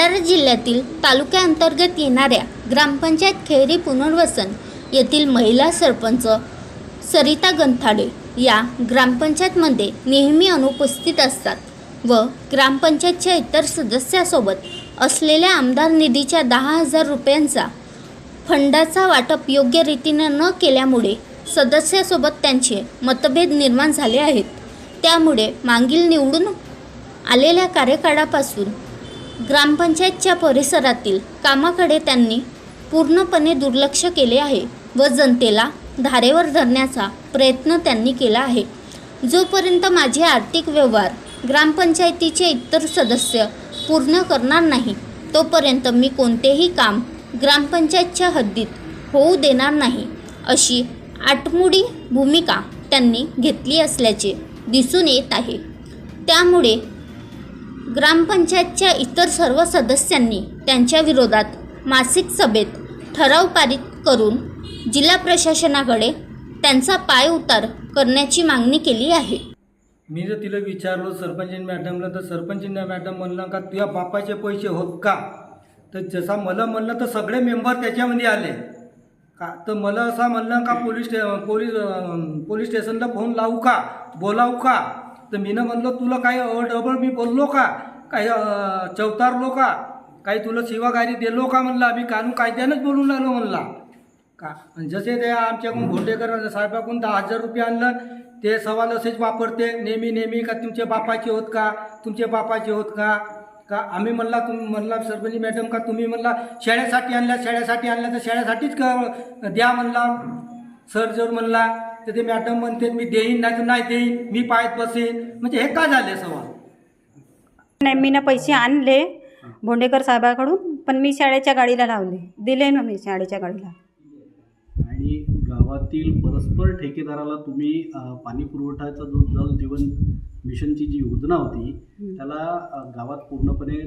भंडारा जिल्ह्यातील तालुक्याअंतर्गत येणाऱ्या ग्रामपंचायत खेरी पुनर्वसन येथील महिला सरपंच सरिता गंथाडे या ग्रामपंचायतमध्ये नेहमी अनुपस्थित असतात व ग्रामपंचायतच्या इतर सदस्यासोबत असलेल्या आमदार निधीच्या दहा हजार रुपयांचा फंडाचा वाटप योग्य रीतीने न केल्यामुळे सदस्यासोबत त्यांचे मतभेद निर्माण झाले आहेत. त्यामुळे मागील निवडून आलेल्या कार्यकाळापासून ग्रामपंचायतच्या परिसरातील कामाकडे त्यांनी पूर्णपणे दुर्लक्ष केले आहे व जनतेला धारेवर धरण्याचा प्रयत्न त्यांनी केला आहे. जोपर्यंत माझे आर्थिक व्यवहार ग्रामपंचायतीचे इतर सदस्य पूर्ण करणार नाही तोपर्यंत मी कोणतेही काम ग्रामपंचायतच्या हद्दीत होऊ देणार नाही अशी आटमुडी भूमिका त्यांनी घेतली असल्याचे दिसून येत आहे. त्यामुळे ग्रामपंचायतच्या इतर सर्व सदस्यांनी त्यांच्या विरोधात मासिक सभेत ठराव पारित करून जिल्हा प्रशासनाकडे त्यांचा पाय उतार करण्याची मागणी केली आहे. मी जर तिला विचारलो सरपंच मॅडमला तर सरपंच मॅडम म्हणलं का तुझ्या बापाचे पैसे होत का? तर जसा मला म्हणलं तर सगळे मेंबर त्याच्यामध्ये आले. का? तर मला असं म्हणलं का पोलीस स्टे पोलीस पोलीस स्टेशनला फोन लावू का? बोलावू का? तर मीनं म्हणलं तुला काही अडबळ मी बोललो का? काही चवतारलो का? काही तुला शिवागारी दिलो का म्हणलं? आम्ही कानून कायद्यानंच बोलून राहिलो म्हणला. का? जसे ते आमच्याकडून भोंडेकर साहेबाकडून दहा हजार रुपये आणलं ते सवाल असेच वापरते. नेहमी नेहमी का तुमचे बापाचे होत का? तुमचे बापाचे होत का? का आम्ही म्हणला तुम्ही म्हणला सरपंच मॅडम का तुम्ही म्हणला शेळ्यासाठी आणल्या शेळ्यासाठी आणल्या तर शेळ्यासाठीच का द्या म्हणला. सर जर म्हणला तर ते मॅडम म्हणते मी देईन नाही तर नाही देईन मी पायात बसेन. म्हणजे हे का झाले सवाल? नाही मी ना पैसे आणले भोंडेकर साहेबाकडून पण मी शाळेच्या गाडीला लावले. दिले ना मी शाळेच्या गाडीला. आणि गावातील परस्पर ठेकेदाराला तुम्ही अ, पाणी पुरवठ्याचा जो जल जीवन मिशनची जी योजना होती त्याला अ, गावात पूर्णपणे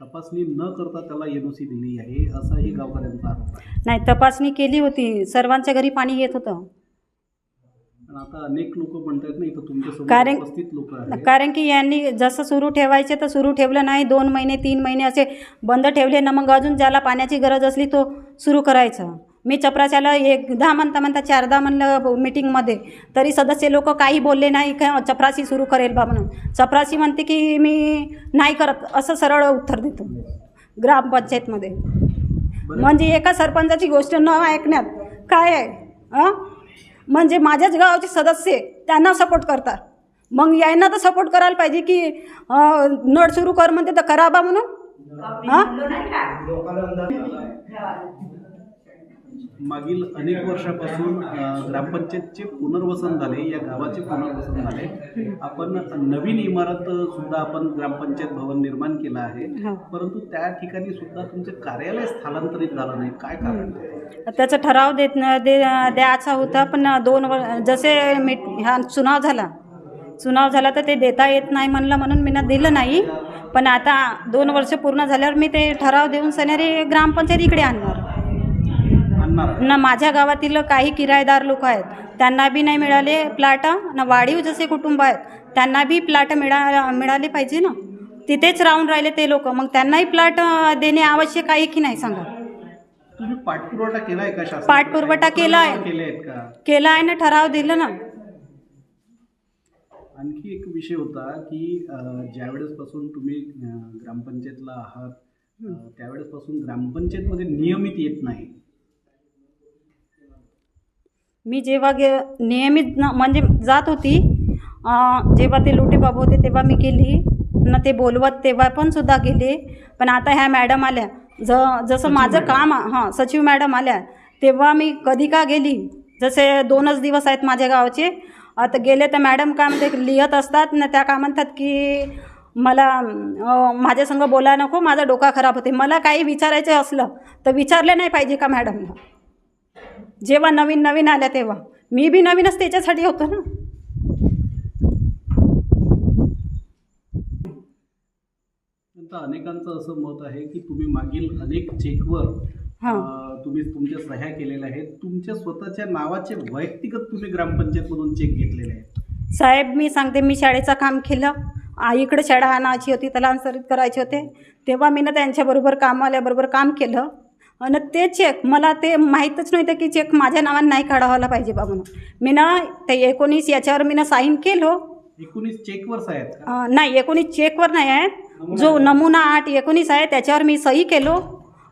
तपासणी न करता त्याला एन ओ सी दिली आहे असाही गावकऱ्यांचा आरोप आहे. नाही तपासणी केली होती. सर्वांच्या घरी पाणी येत होतं. आता अनेक लोक म्हणतात ना इथं तुमच्यासोबत कारण- उपस्थित लोक आहेत. कारण की यांनी जसं सुरू ठेवायचे तर सुरू ठेवलं नाही. दोन महिने तीन महिने असे बंद ठेवले ना मग अजून ज्याला पाण्याची गरज असली तो सुरू करायचा. मी चपराच्याला एकदा म्हणता म्हणता चारदा म्हणलं मीटिंगमध्ये तरी सदस्य लोक काही बोलले नाही का चपराशी सुरू करेल बा म्हणून. चपराशी म्हणते की मी नाही करत असं सरळ उत्तर देतो. ग्रामपंचायतमध्ये बरं. म्हणजे एका सरपंचाची गोष्ट न ऐकण्यात काय आहे? अं? म्हणजे माझ्याच गावाचे सदस्य आहे, त्यांना सपोर्ट करतात. मग यांना तर सपोर्ट करायला पाहिजे की नळ सुरू कर म्हणते तर करा बा म्हणून. हां. मागील अनेक वर्षापासून ग्रामपंचायतचे पुनर्वसन झाले या गावाचे पुनर्वसन झाले. आपण नवीन इमारत सुद्धा आपण ग्रामपंचायत भवन निर्माण केलं आहे. हो. परंतु त्या ठिकाणी सुद्धा तुमचे कार्यालय स्थलांतरित झालं नाही. काय कारण त्याचा ठराव देत दे द्यायचा होता पण दोन वर जसे मीट हा चुनाव झाला. चुनाव झाला तर ते देता येत नाही म्हणलं म्हणून मी ना दिलं नाही. पण आता दोन वर्ष पूर्ण झाल्यावर मी ते ठराव देऊन सणारे ग्रामपंचायत इकडे आणणार? ना माझ्या गावातील काही किरायदार लोक आहेत त्यांना बी नाही मिळाले प्लाट ना वाढीव जसे कुटुंब आहेत त्यांना बी प्लाट मिळा मिळाले पाहिजे ना? तिथेच राहून राहिले ते लोक मग त्यांनाही प्लाट देणे आवश्यक आहे की नाही सांगा? तुम्ही पाठपुरवठा केलाय का पाठपुरवठा केलाय. केले आहेत का? केला आहे ना ठराव दिलं ना. आणखी एक विषय होता की ज्यावेळेसपासून तुम्ही ग्रामपंचायतला आहात त्यावेळेसपासून ग्रामपंचायतमध्ये नियमित येत नाही. मी जेव्हा गे नियमित न म्हणजे जात होती जेव्हा ते लोटे बाबू होते तेव्हा मी गेली. न ते बोलवत तेव्हा पण सुद्धा गेले. पण आता ह्या मॅडम आल्या. ज जसं माझं काम हां सचिव मॅडम आल्या. तेव्हा मी कधी का गेली? जसे दोनच दिवस आहेत माझ्या गावाचे. आता गेले तर मॅडम काय म्हणते लिहत असतात. न त्या काय म्हणतात की मला माझ्यासंग बोलायला नको. माझा डोका खराब होते. मला काही विचारायचं असलं तर विचारले नाही पाहिजे का मॅडमला? जेव्हा नवीन नवीन आल्या तेव्हा. मी बी नवीनच त्याच्यासाठी होतो ना. अनेकांचं असं मत आहे की तुम्ही मागील अनेक चेकवर हां. तुम्ही तुमच्या सह्या केलेल्या आहेत. तुमच्या स्वतःच्या नावाचे वैयक्तिक तुम्ही ग्रामपंचायतमधून चेक घेतलेले आहेत. साहेब मी सांगते मी शाळेचं काम केलं. आईकडे शाळा आणायची होती स्थलांतरित करायचे होते. तेव्हा मी ना त्यांच्याबरोबर कामवाल्याबरोबर काम केलं. आणि ते चेक मला ते माहीतच नव्हतं की चेक माझ्या नावाने नाही काढावायला पाहिजे बा म्हणून. मी ना ते एकोणीस याच्यावर मी ना साईन केलो. एकोणीस चेकवर्स आहेत अं, नाही एकोणीस चेकवर नाही आहेत. जो नमुना आठ एकोणीस आहे त्याच्यावर मी सही केलो.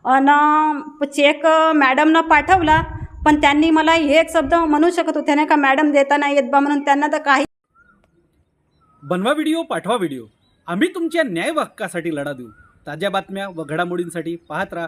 आणि चेक मॅडमनं पाठवला. पण त्यांनी मला एक शब्द म्हणू शकत होते नाही का मॅडम देता नाही येत बा म्हणून त्यांना तर काही बनवा व्हिडिओ पाठवा व्हिडिओ आम्ही तुमच्या न्याय हक्कासाठी लढा देऊ. ताज्या बातम्या व घडामोडींसाठी पाहत राहा.